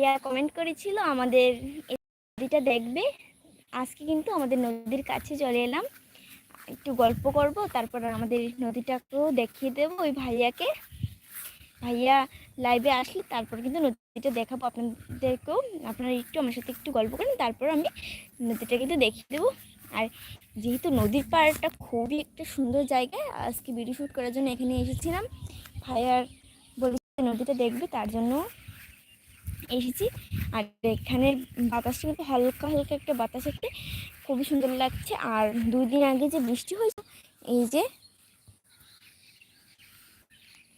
ভাইয়া কমেন্ট করেছিল, আমাদের নদীটা দেখবে। আজকে কিন্তু আমাদের নদীর কাছে চলে এলাম। একটু গল্প করব, তারপর আমাদের নদীটাকেও দেখিয়ে দেবো ওই ভাইয়াকে। ভাইয়া লাইভে আসলে তারপর কিন্তু নদীটা দেখাবো আপনাদেরকেও। আপনারা একটু আমার সাথে একটু গল্প করেন, তারপর আমি নদীটা কিন্তু দেখিয়ে দেবো। আর যেহেতু নদীর পাড়টা খুবই একটা সুন্দর জায়গা, আজকে ভিডিও শ্যুট করার জন্য এখানে এসেছিলাম। ভাইয়ার বলেছে নদীটা দেখবে, তার জন্য এসেছি। আর এখানে বাতাসটা কিন্তু হালকা হালকা একটা বাতাস একটা খুবই সুন্দর লাগছে। আর দুই দিন আগে যে বৃষ্টি হয়েছে, এই যে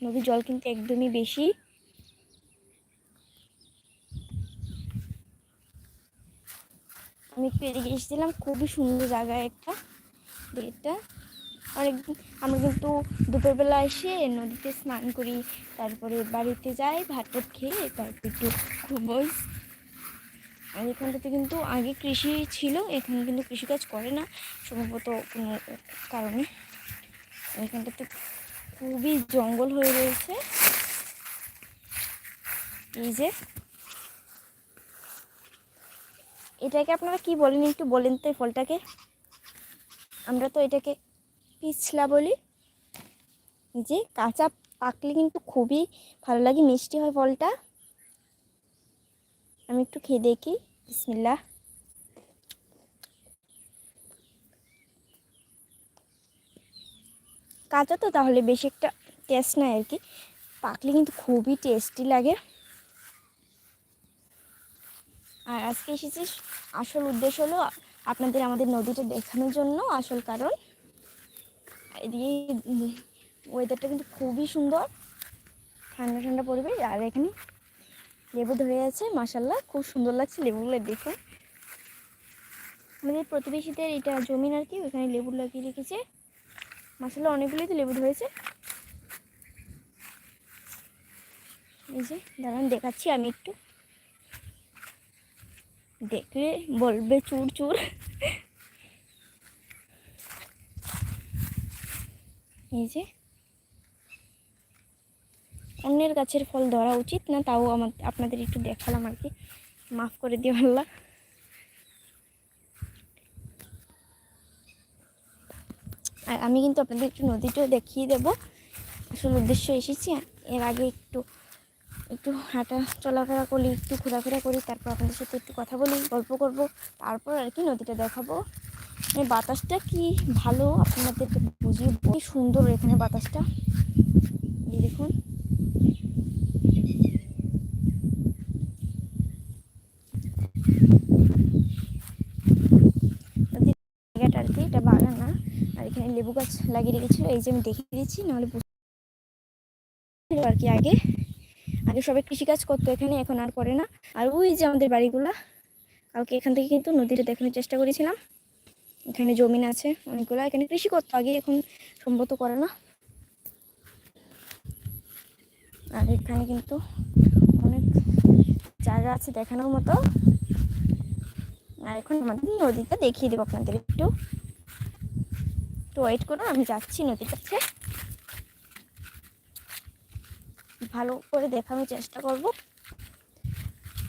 নদীর জল কিন্তু একদমই বেশি আমি একটু এদিকে এসেছিলাম, খুবই সুন্দর জায়গা একটা। এটা অনেক আমরা কিন্তু দুপুরবেলা এসে নদীতে স্নান করি, তারপরে বাড়িতে যাই, ভাত টাত খেয়ে তারপর একটু ঘুমোই। আর এখানটাতে কিন্তু আগে কৃষি ছিল, এখানে কিন্তু কৃষিকাজ করে না, সম্ভবত কোনো কারণে। এখানটাতে খুবই জঙ্গল হয়ে রয়েছে। এই যে। এটাকে আপনারা কি বলেন, একটু বলেন তো এই ফলটাকে। আমরা তো এটাকে পিছলা বলি। যে কাঁচা পাকলে কিন্তু খুবই ভালো লাগে, মিষ্টি হয় ফলটা। আমি একটু খেয়ে দেখি বিসমিল্লা কাঁচা তো তাহলে বেশি একটা টেস্ট নাই আর কি। পাকলে কিন্তু খুবই টেস্টি লাগে। আর আজকে এসেছি আসল উদ্দেশ্য হলো আপনাদের আমাদের নদীটা দেখানোর জন্য আসল কারণ। এদিকে ওয়েদারটা কিন্তু খুবই সুন্দর। ঠান্ডা ঠান্ডা পরিবেশ আর এখানে লেবু ধরে আছে মাসাল্লাহ খুব সুন্দর লাগছে লেবুগুলো দেখে আমাদের প্রতিবেশীদের এটা জমিন আর কি ওখানে লেবু লাগিয়ে রেখেছে। মাসাল্লাহ অনেকগুলোই তো লেবু ধরেছে। এই যে, দাঁড়ান, দেখাচ্ছি আমি একটু। দেখলে বলবে চুর চুর এই যে। অন্যের গাছের ফল ধরা উচিত না, তাও আমার, আপনাদের একটু দেখালাম আর কি। মাফ করে দিও আল্লাহ। আর আমি কিন্তু আপনাদের একটু নদীটাও দেখিয়ে দেবো। আসল উদ্দেশ্য এসেছি এর আগে একটু একটু হাঁটা চলাফেরা করি, একটু ঘোরাফেরা করি, তারপর আপনাদের সাথে একটু কথা বলি, গল্প করব, তারপর আর কি নদীটা দেখাবো। মানে বাতাসটা কি ভালো? আপনাদেরকে বুঝিয়ে কি সুন্দর এখানে বাতাসটা। এই দেখুন। জায়গাটা আর কি, এটা বাগান না। আর এখানে লেবু গাছ লাগিয়ে রেখেছিল, এই যে আমি দেখিয়ে দিচ্ছি, নাহলে আর কি আগে। আগে সবাই কৃষিকাজ করতো, এখানে এখন আর করে না। আর ওই যে আমাদের বাড়িগুলা, কালকে এখান থেকে কিন্তু নদীটা দেখানোর চেষ্টা করেছিলাম। এখানে জমিন আছে অনেকগুলো। এখানে কৃষি করতো আগে এখন সম্ভবত করে না। আর এখানে কিন্তু অনেক জায়গা আছে দেখানোর মতো। আর এখন আমাদের নদীটা দেখিয়ে দেবো আপনাদের একটু। তো ওয়েট করুন, আমি যাচ্ছি নদীর কাছে। ভালো করে দেখানোর চেষ্টা করব।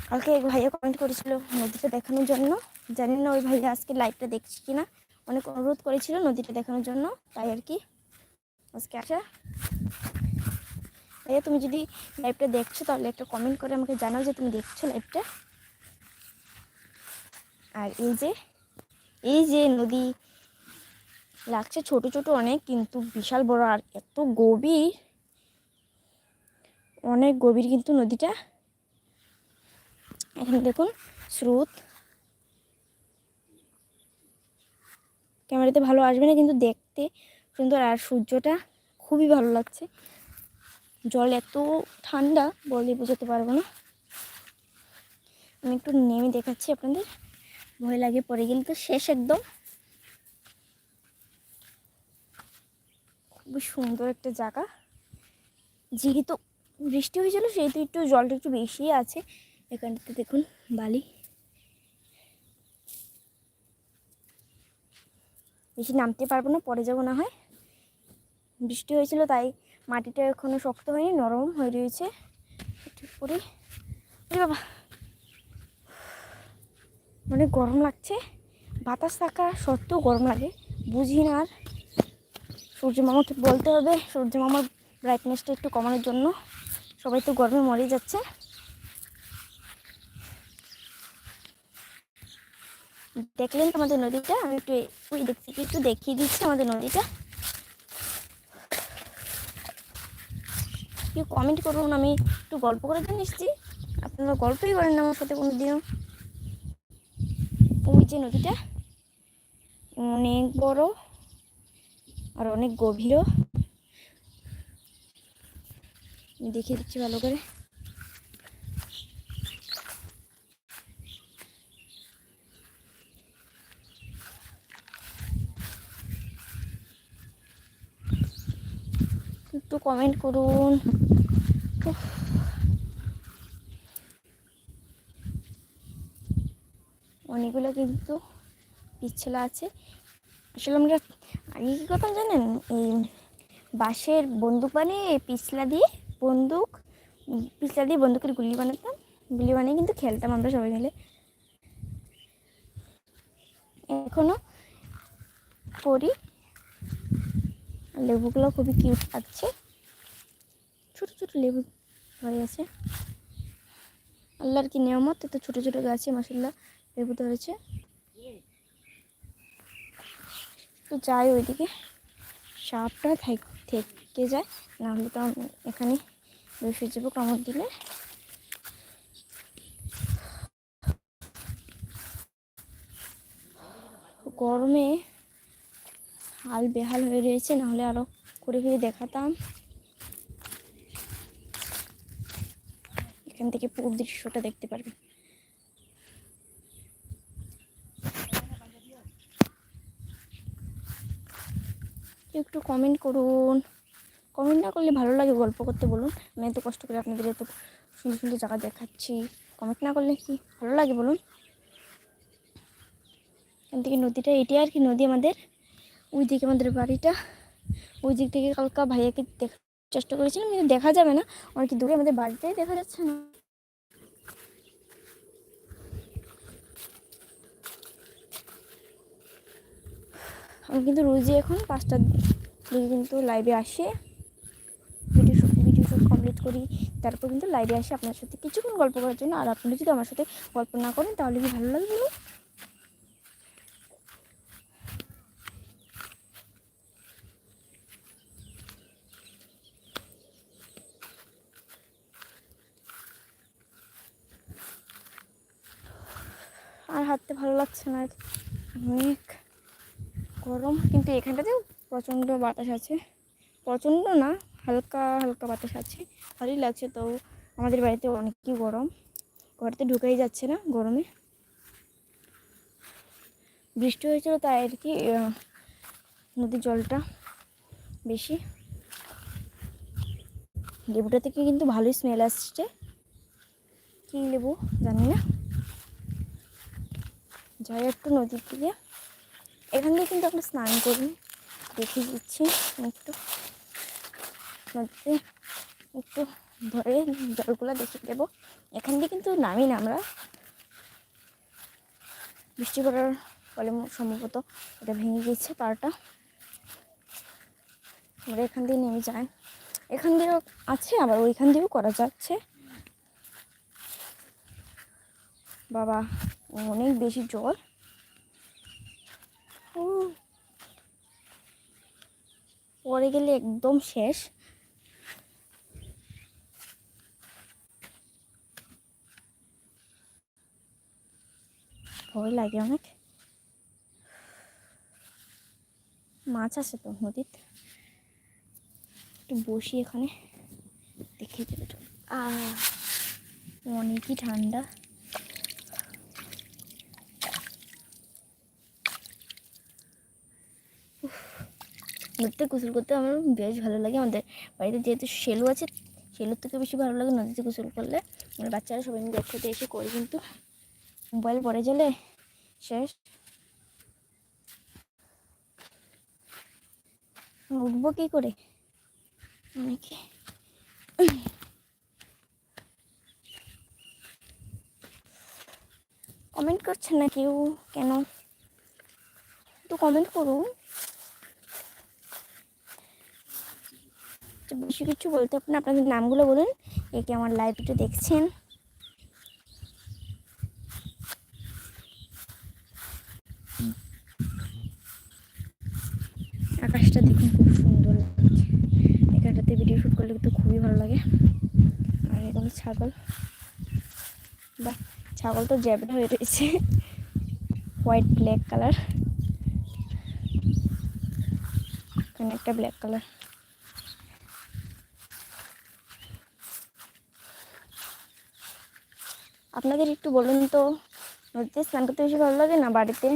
কালকে ভাইয়া কমেন্ট করেছিল নদীটা দেখানোর জন্য। জানি না ওই ভাইয়া আজকে লাইভটা দেখছি কিনা। অনেক অনুরোধ করেছিল নদীটা দেখানোর জন্য, তাই আর কি। আজকে আসা। ভাইয়া, তুমি যদি লাইভটা দেখছ, তাহলে একটা কমেন্ট করে আমাকে জানাও যে তুমি দেখছ লাইভটা আর এই যে এই যে নদী লাগছে ছোট ছোট অনেক, কিন্তু বিশাল বড় আর এত গভীর। অনেক গভীর কিন্তু নদীটা। এখানে দেখুন, স্রোত। ক্যামেরাতে ভালো আসবে না, কিন্তু দেখতে সুন্দর। আর সূর্যটা খুবই ভালো লাগছে। জল এত ঠান্ডা বলে বোঝাতে পারব না। আমি একটু নেমে দেখাচ্ছি আপনাদের। ভয় লাগে পরে গেলে তো শেষ একদম। খুবই সুন্দর একটা জায়গা। যেহেতু বৃষ্টি হয়েছিল, সেহেতু একটু জলটা একটু বেশি আছে। এখানটাতে দেখুন বালি। বেশি নামতে পারব না, পরে যাব না হয়। বৃষ্টি হয়েছিল তাই মাটিটা এখনও শক্ত হয়নি, নরম হয়ে রয়েছে। একটু পরে বাবা! অনেক গরম লাগছে। বাতাস থাকা সত্ত্বেও গরম লাগে। বুঝি না আর। সূর্য মামাকে বলতে হবে, সূর্য মামার ব্রাইটনেসটা একটু কমানোর জন্য। সবাই তো গরমে মরে যাচ্ছে। দেখলেন তো আমাদের নদীটা? আমি একটু ওই দেখছি, একটু দেখিয়ে দিচ্ছি আমাদের নদীটা। কেউ কমেন্ট করুন, আমি একটু গল্প করে জন্য এসেছি। আপনারা গল্পই করেন আমার সাথে কোনো দিনও ওই যে নদীটা, অনেক বড় আর অনেক গভীরও। দেখিয়ে দিচ্ছি ভালো করে একটু কমেন্ট করুন। অনেকগুলো কিন্তু পিচ্ছলা আছে। আসলে আমরা আগে কী করতাম জানেন? এই বাঁশের বন্দুক বানিয়ে পিছলা দিয়ে বন্দুক পিছলা দিয়ে বন্দুকের গুলি বানাতাম। গুলি বানিয়ে কিন্তু খেলতাম আমরা সবাই মিলে। এখনও করি। লেবুগুলো খুবই কিউট লাগছে। ছোট ছোট লেবু হয়ে আছে। আল্লাহর কি নিয়ামত? এত ছোট ছোট গাছে মাসাল্লাহ লেবু ধরেছে। তো যাই ওইদিকে, সাপটা থাক- যায় না হলে তো এখানে বসে যাব কামড় দিলে। গরমে হাল বেহাল হয়ে রয়েছে, নাহলে আরও করে ফিরে দেখাতাম। এখান থেকে পুরো দৃশ্যটা দেখতে পারবেন কেউ একটু কমেন্ট করুন। কমেন্ট না করলে ভালো লাগে গল্প করতে বলুন। আমি এত কষ্ট করে আপনাদের এত সুন্দর সুন্দর জায়গা দেখাচ্ছি। কমেন্ট না করলে কি ভালো লাগে বলুন? এখান থেকে নদীটা, এটাই আর কি নদী আমাদের। ওই দিকে আমাদের বাড়িটা। ওই দিক থেকে কালকা ভাইয়াকে দেখার চেষ্টা করেছিলাম, কিন্তু দেখা যাবে না। অনেক দূরে আমাদের বাড়িতেই দেখা যাচ্ছে না। আমি কিন্তু রোজই এখন পাঁচটার দিকে কিন্তু লাইভে আসে। Video shoot video shoot complete করি, তারপর কিন্তু লাইভে আসে আপনার সাথে। কিছুক্ষণ গল্প করার জন্য, আর আপনি যদি আমার সাথে গল্প না করেন, তাহলে কি ভালো লাগবে আর হাঁটতে ভালো লাগছে না। অনেক গরম। কিন্তু এখানটাতেও প্রচণ্ড বাতাস আছে। প্রচণ্ড না, হালকা হালকা বাতাস আছে। ভালোই লাগছে তো। আমাদের বাড়িতে অনেকই গরম। ঘরেতে ঢুকাই যাচ্ছে না গরমে। বৃষ্টি হয়েছিল তাই আর কি নদীর জলটা বেশি। লেবুটা থেকে কিন্তু ভালোই স্মেল আসছে। কী লেবু? জানি না। যাই একটু নদীর দিকে। এখান দিয়ে কিন্তু আমরা স্নান করি। দেখে দিচ্ছি একটু। নদীতে একটু ধরে জলগুলো দেখে দেবো। এখান দিয়ে কিন্তু নামি না আমরা। বৃষ্টি পড়ার ফলে সম্ভবত এটা ভেঙে গেছে পাড়টা। আমরা এখান দিয়ে নেমে যাই। এখান দিয়েও আছে, আবার ওইখান দিয়েও করা যাচ্ছে। বাবা, অনেক বেশি জল পরে গেলে একদম শেষ। ভয় লাগে অনেক। মাছ আছে তো নদীতে একটু বসি এখানে। একটু। আহ, অনেকই ঠান্ডা। নদীতে গোসল করতে আমার বেশ ভালো লাগে। আমাদের বাড়িতে যেহেতু সেলু আছে, সেলুর থেকে বেশি ভালো লাগে নদীতে গোসল করলে। আমার বাচ্চারা সবাই মিলে একসাথে এসে করে কিন্তু মোবাইল পরে গেলে শেষ। উঠবো কী করে? অনেকে কমেন্ট করছে না কেউ? কেন? তো কমেন্ট করুন। তো বেশি কিছু বলতে হবে না। আপনাদের নামগুলো বলুন, একে আমার লাইভ একটু দেখছেন। আকাশটা দেখুন খুব সুন্দর লাগছে। এখানটাতে ভিডিও শ্যুট করলে কিন্তু খুবই ভালো লাগে। আর এগুলো ছাগল। বা ছাগল তো জ্যাবটা হয়ে রয়েছে। হোয়াইট ব্ল্যাক কালার এখানে একটা ব্ল্যাক কালার আপনাদের একটু বলুন তো, নদীতে স্নান করতে বেশি ভালো লাগে না বাড়িতে?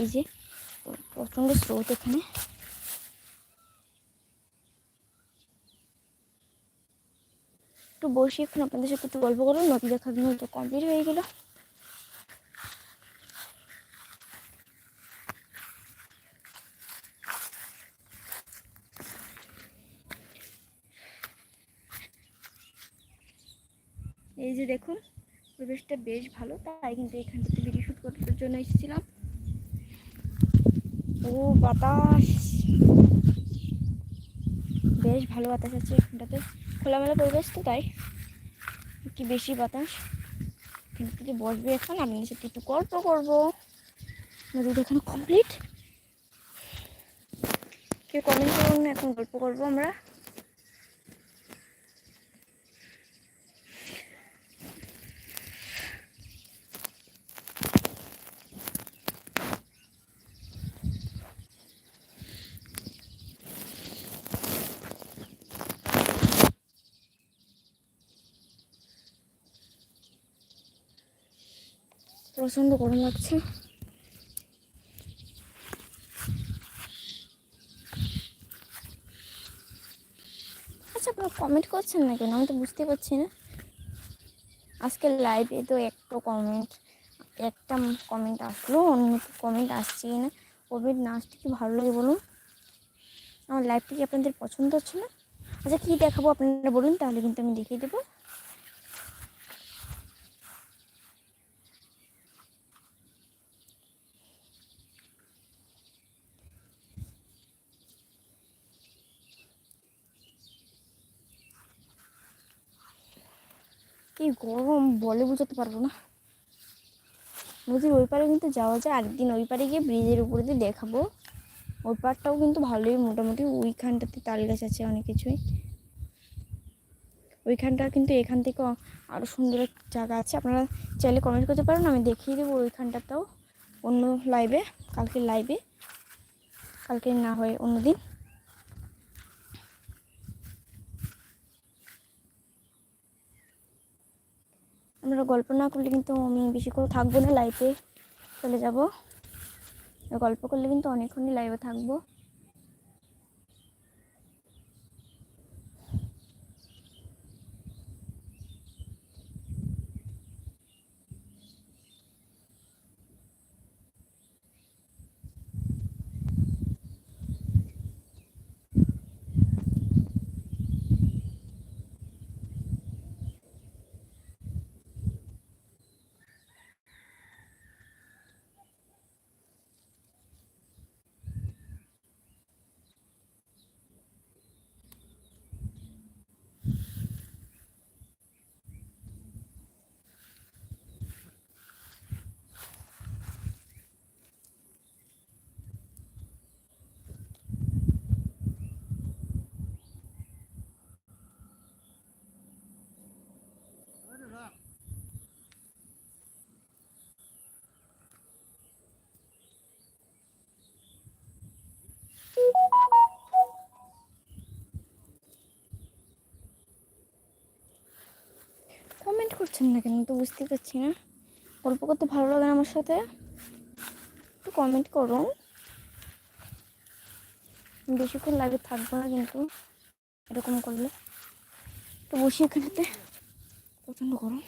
এই যে, প্রচণ্ড স্রোত এখানে। একটু বসি এখন, আপনাদের সাথে একটু গল্প করুন নদী দেখার তো কমপ্লিট হয়ে গেল। এই যে দেখুন, পরিবেশটা বেশ ভালো, তাই কিন্তু এখানটাতে ভিডিও শ্যুট করার জন্য এসেছিলাম। ও বাতাস! বেশ ভালো বাতাস আছে এখানটাতে। খোলামেলা পরিবেশ তো, তাই। কি বেশি বাতাস। এখান থেকে বসবে এখন আপনাদের সাথে একটু গল্প করব। নদী দেখানো কমপ্লিট কেউ কমেন্ট করুন এখন গল্প করব আমরা। প্রচণ্ড গরম লাগছে। আচ্ছা আপনারা কমেন্ট করছেন না কেন আমি তো বুঝতে পারছি না। আজকে লাইভে তো একটা কমেন্ট একটা কমেন্ট আসলো, অন্য কমেন্ট আসছে না। কমেন্ট না আসতে কি ভালো লাগে বলুন? আমার লাইভটা কি আপনাদের পছন্দ হচ্ছে না? আচ্ছা কী দেখাবো আপনারা বলুন, তাহলে কিন্তু আমি দেখিয়ে দেবো। কি গরম, বলে বোঝাতে পারব না। নদীর ওই পারে কিন্তু যাওয়া যায়, আরেকদিন ওই পারে গিয়ে ব্রিজের উপরে দিয়ে দেখাবো। ওই পারটাও কিন্তু ভালোই, মোটামুটি ওইখানটাতে তাল গাছ আছে অনেক কিছুই। ওইখানটা কিন্তু এখান থেকে আরও সুন্দর জায়গা আছে। আপনারা চাইলে কমেন্ট করতে পারেন, আমি দেখিয়ে দেবো ওইখানটাতেও। অন্য লাইভে কালকে লাইভে কালকে না হয় অন্য দিন আপনারা গল্প না করলে কিন্তু আমি বেশি করে থাকব না লাইভে চলে যাব। গল্প করলে কিন্তু অনেকক্ষণই লাইভে থাকব। করছেন না কেন তো বুঝতে পারছি না। গল্প করতে ভালো লাগে আমার সাথে। একটু কমেন্ট করুন বেশিক্ষণ লাগে থাকব না কিন্তু, এরকম করলে। তো বসি এখানেতে। প্রচণ্ড গরম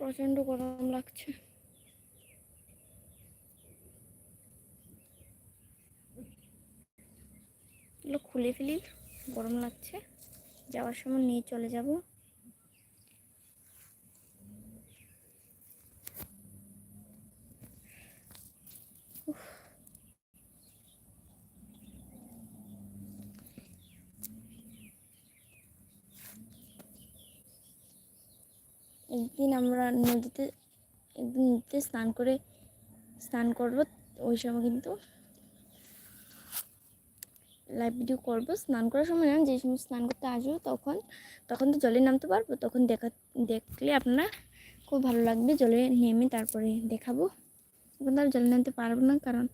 প্রচণ্ড গরম লাগছে। এগুলো খুলে ফেলি গরম লাগছে। যাওয়ার সময় নিয়ে চলে যাব। একদিন আমরা নদীতে একদিন নদীতে স্নান করে স্নান করব, ওই সময় কিন্তু লাইভ ভিডিও করব। স্নান করার সময় না, যে সময় স্নান করতে আসব তখন তখন তো জলে নামতে পারব, তখন দেখা, দেখলে আপনারা খুব ভালো লাগবে। জলে নেমে তারপরে দেখাবো। এখন তো আর জলে নামতে পারব না, কারণ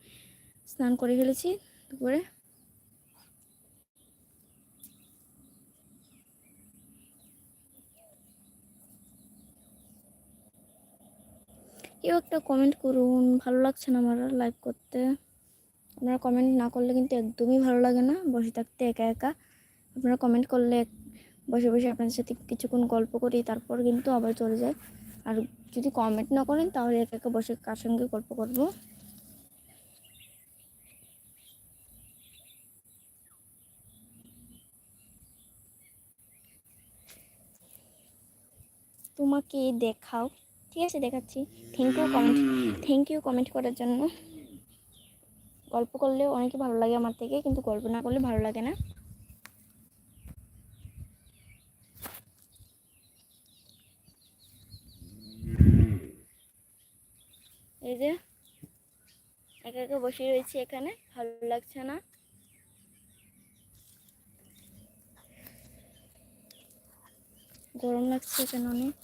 স্নান করে ফেলেছি দুপুরে। কেউ একটা কমেন্ট করুন। ভালো লাগছে না আমার লাইভ করতে। আপনারা কমেন্ট না করলে কিন্তু একদমই ভালো লাগে না। বসে থাকতে একা একা। আপনারা কমেন্ট করলে বসে বসে আপনাদের সাথে কিছুক্ষণ গল্প করি, তারপর কিন্তু আবার চলে যায়। আর যদি কমেন্ট না করেন, তাহলে একা একা বসে কার সঙ্গে গল্প করব? তোমাকে দেখাও। ঠিক আছে, দেখাচ্ছি। Thank you comment thank you comment করার জন্য। গল্প করলেও অনেকে ভালো লাগে আমার থেকে, কিন্তু গল্প না করলে ভালো লাগে না। এই যে, একা একা বসে রয়েছি এখানে, ভালো লাগছে না। গরম লাগছে এখানে অনেক।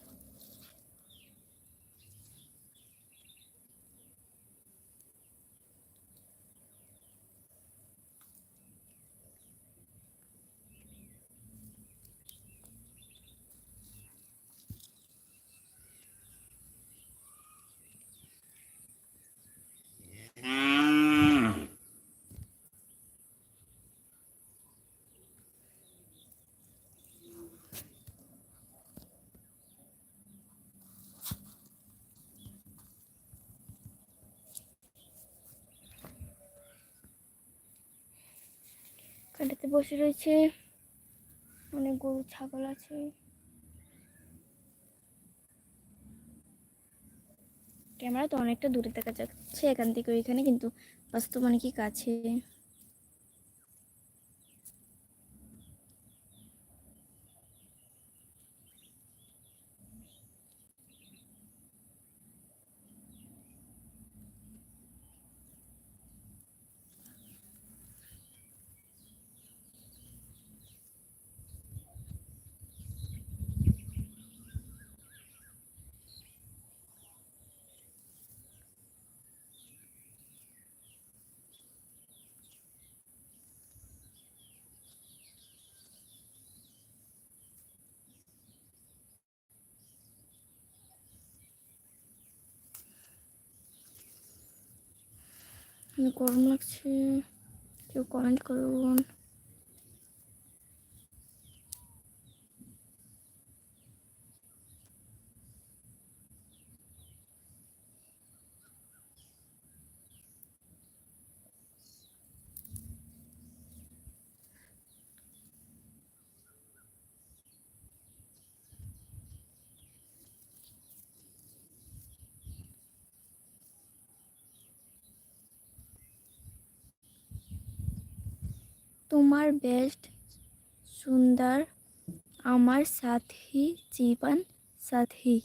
কাটাতে বসে রয়েছে। অনেক গরু, ছাগল আছে। ক্যামেরা তো অনেকটা দূরে দেখা যাচ্ছে এখান থেকে ওইখানে, কিন্তু বাস্তব অনেকই কাছে? গরম লাগছে। কেউ কমেন্ট করুন। তোমার বেস্ট সুন্দর আমার সাথী জীবন সাথী।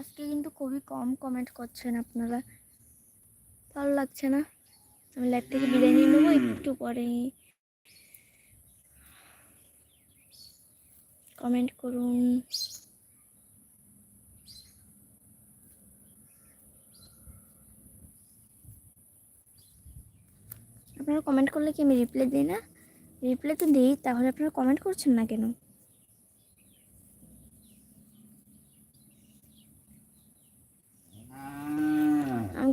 আজকে কিন্তু খুবই কম কমেন্ট করছেন আপনারা। ভালো লাগছে না? আমি লাইভ থেকে বিদায় নিয়ে নেব, একটু পরে কমেন্ট করুন। আপনারা কমেন্ট করলে কি আমি রিপ্লাই দিই না? রিপ্লাই তো দিই, তাহলে আপনারা কমেন্ট করছেন না কেন?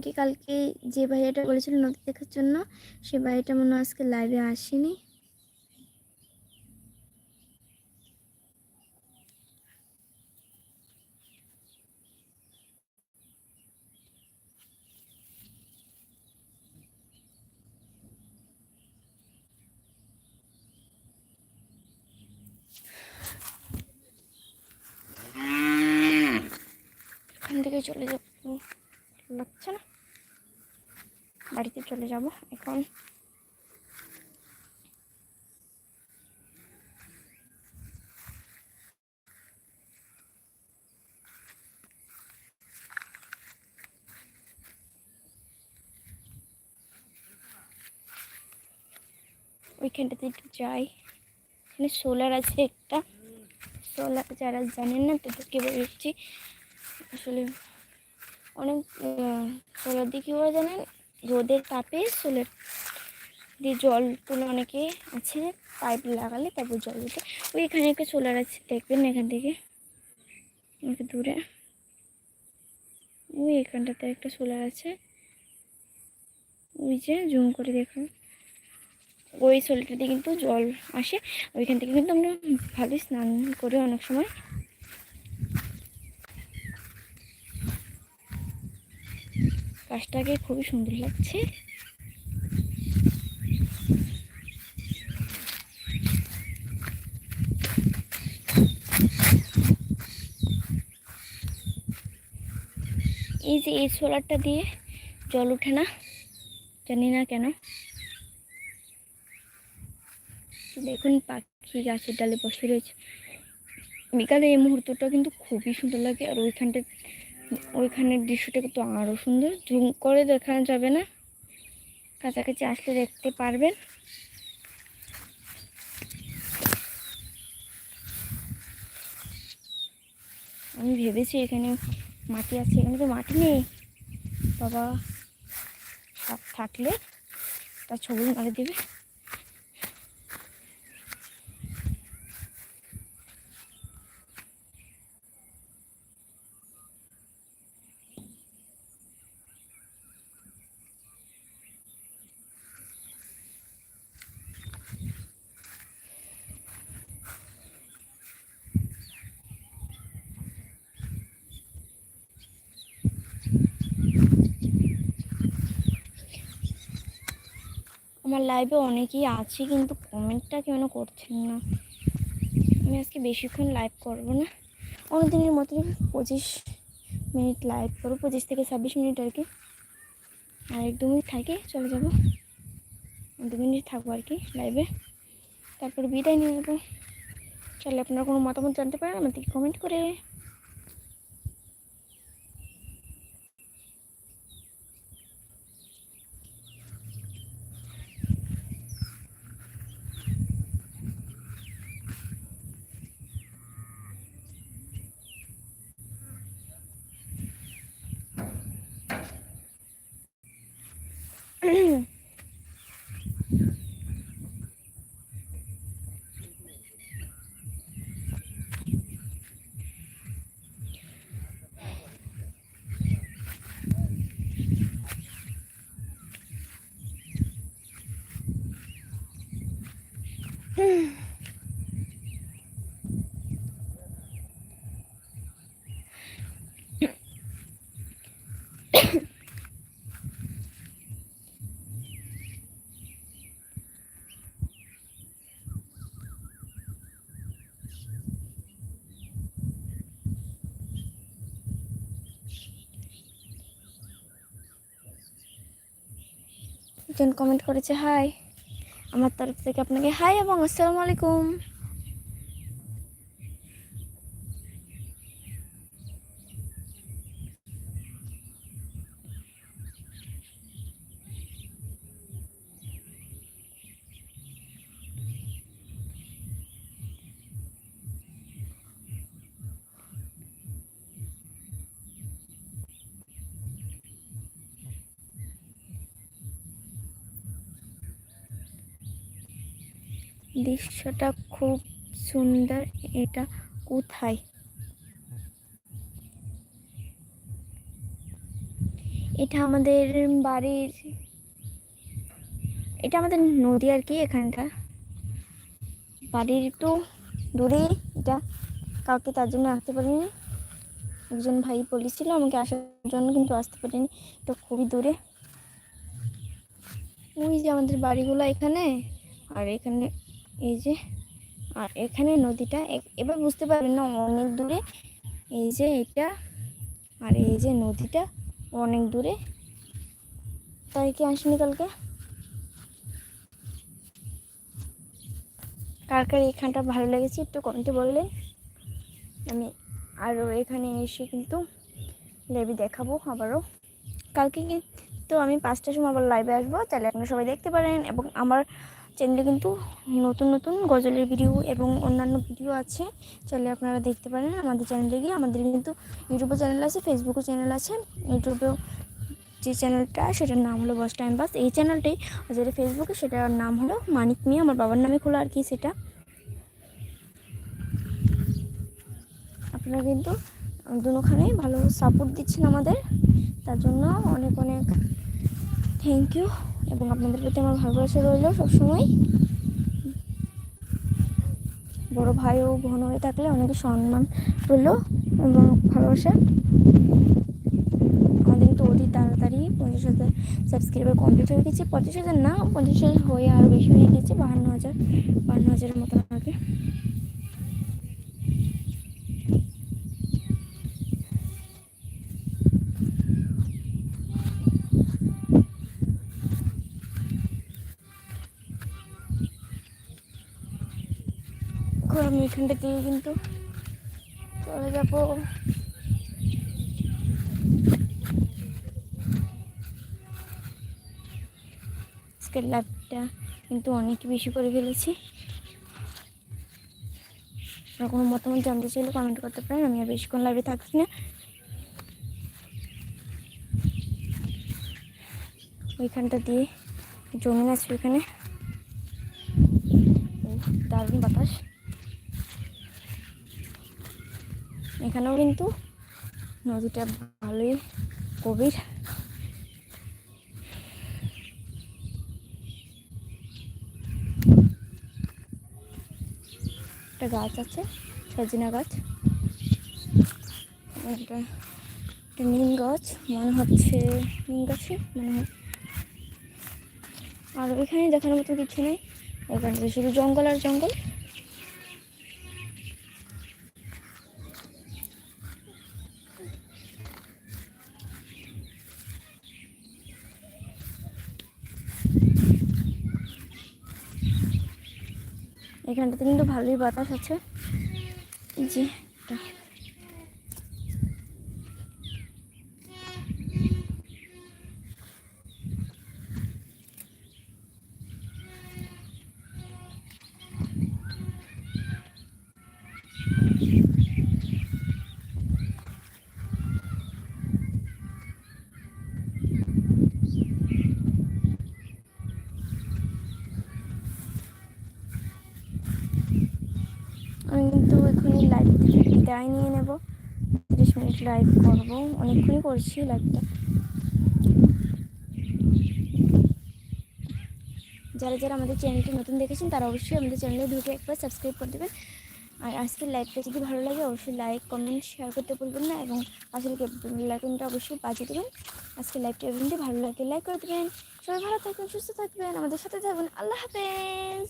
আমি কি কালকে যে ভাইয়াটা বলেছিল নদী দেখার জন্য, সে ভাইয়াটা মনে আজকে লাইভে আসেনি। থেকে চলে যাব লাগছে না বাড়িতে চলে যাব এখন। ওইখানটাতে একটু যাই। এখানে সোলার আছে একটা। সোলার যারা জানেন না, তাদেরকে বলছি আসলে অনেক সোলার দিয়ে কী জানেন রোদের তাপে সোলার দিয়ে জল তুলে অনেকে আছে, পাইপ লাগালে তারপর জল দিতে। ওই এখানে একটা সোলার আছে, দেখবেন এখান থেকে। অনেক দূরে। ওই এখানটাতে একটা সোলার আছে। ওই যে জুম করে দেখুন। ওই সোলারটা দিয়ে কিন্তু জল আসে। ওইখান থেকে কিন্তু আমরা ভালোই স্নান করি অনেক সময় গাছটাকে খুবই সুন্দর লাগছে। এই যে এই সোলারটা দিয়ে জল ওঠে না, জানি না কেন। দেখুন, পাখি গাছের ডালে বসে রয়েছে। বিকালে এই মুহূর্তটা কিন্তু খুবই সুন্দর লাগে, আর ওইখানটা ওইখানের দৃশ্যটা কিন্তু আরও সুন্দর। ঝুম করে দেখানো যাবে না। কাছাকাছি আসলে দেখতে পারবেন। আমি ভেবেছি এখানে মাটি আছে। এখানে তো মাটি নেই। বাবা থাকলে তার ছবি মারে দেবে। আমার লাইভে অনেকেই আছে, কিন্তু কমেন্টটা কেন করছেন না? আমি আজকে বেশিক্ষণ লাইভ করব না। অন্য দিনের মতো পঁচিশ মিনিট লাইভ করব, পঁচিশ থেকে ছাব্বিশ মিনিট আর কি। আর এক দু মিনিট থাকে, চলে যাব। দু মিনিট থাকব আর কি লাইভে তারপর বিদায় নিয়ে নেব। চলে আপনারা কোনো মতামত জানতে পারেন, আমাদেরকে কমেন্ট করে। একজন কমেন্ট করেছে হাই আমার তরফ থেকে আপনাকে হাই এবং আসসালামু আলাইকুম। দৃশ্যটা খুব সুন্দর। এটা কোথায়? এটা আমাদের বাড়ির, এটা আমাদের নদী আর কি এখানটা বাড়ির একটু দূরে এটা কাউকে তার জন্য আসতে পারিনি। একজন ভাই বলেছিল আমাকে আসার জন্য, কিন্তু আসতে পারিনি। এটা খুবই দূরে। ওই যে আমাদের বাড়িগুলো এখানে, আর এখানে এই যে, আর এখানে নদীটা এবার বুঝতে পারবেন না অনেক দূরে। এই যে এটা, আর এই যে নদীটা অনেক দূরে। তাই কি আসেনি কালকে? কার কার এখানটা ভালো লেগেছে একটু কমেন্টে বললেন। আমি আরও এখানে এসে কিন্তু লাইভে দেখাবো আবারও। কালকে কিন্তু আমি পাঁচটার সময় আবার লাইভে আসব। তাহলে আপনারা সবাই দেখতে পারেন এবং আমার চ্যানেলে কিন্তু নতুন নতুন গজলের ভিডিও এবং অন্যান্য ভিডিও আছে। চাইলে আপনারা দেখতে পারেন আমাদের চ্যানেলে গিয়ে। আমাদের কিন্তু ইউটিউবে চ্যানেল আছে ফেসবুকে চ্যানেল আছে। ইউটিউবেও যে চ্যানেলটা সেটার নাম হলো বস টাইম পাস এই চ্যানেলটাই যেটা ফেসবুকে সেটার নাম হলো মানিক মিয়া। আমার বাবার নামে খোলা আর কি সেটা। আপনারা কিন্তু দুখানে ভালো সাপোর্ট দিচ্ছেন আমাদের। তার জন্য অনেক অনেক থ্যাংক ইউ এবং আপনাদের প্রতি আমার ভালোবাসা রইল সবসময়। বড় ভাই ও বোন হয়ে থাকলে অনেক সম্মান রইল এবং ভালোবাসা। আমাদের কিন্তু অতি তাড়াতাড়ি পঞ্চাশ হাজার সাবস্ক্রাইবার কমপ্লিট হয়ে গেছে। পঞ্চাশ হাজার না, পঞ্চাশ হাজার হয়ে আরও বেশি হয়ে গেছে, বাহান্ন হাজার, বাহান্ন হাজারের মতো আগে এখন আমি এখানটা দিয়ে কিন্তু চলে যাব। আজকের লাইভটা কিন্তু অনেক বেশি করে ফেলেছি। কোনো মতামত জানতে চাইলে কমেন্ট করতে পারেন, আমি আর বেশিক্ষণ লাইভে থাকছি না। ওইখানটা দিয়ে জমিন আছে ওইখানে। দারুণ বাতাস। এখানেও কিন্তু নদীটা ভালোই গভীর। একটা গাছ আছে, সজিনা গাছ। একটা একটা নিম গাছ, মনে হচ্ছে নিম গাছে মনে হয়। আর ওইখানে দেখার মতো কিছু নেই। ওইখানটাতে শুধু জঙ্গল আর জঙ্গল। এখানটাতে কিন্তু ভালোই বাতাস আছে। এই যে একটা আমি কিন্তু এখনই লাইভ থেকে বিদায় নিয়ে নেব। তিরিশ মিনিট লাইভ করব। অনেকক্ষণই করছি লাইভটা যারা যারা আমাদের চ্যানেলটি নতুন দেখেছেন, তারা অবশ্যই আমাদের চ্যানেলে ঢুকে একবার সাবস্ক্রাইব করে দেবেন। আর আজকের লাইভটা যদি ভালো লাগে, অবশ্যই লাইক কমেন্ট শেয়ার করতে ভুলবেন না এবং আসলে লাইকনটা অবশ্যই বাজিয়ে দেবেন। আজকের লাইভটা যদি ভালো লাগে লাইক করে দেবেন। সবাই ভালো থাকবেন, সুস্থ থাকবেন। আমাদের সাথে থাকবেন আল্লাহ হাফেজ!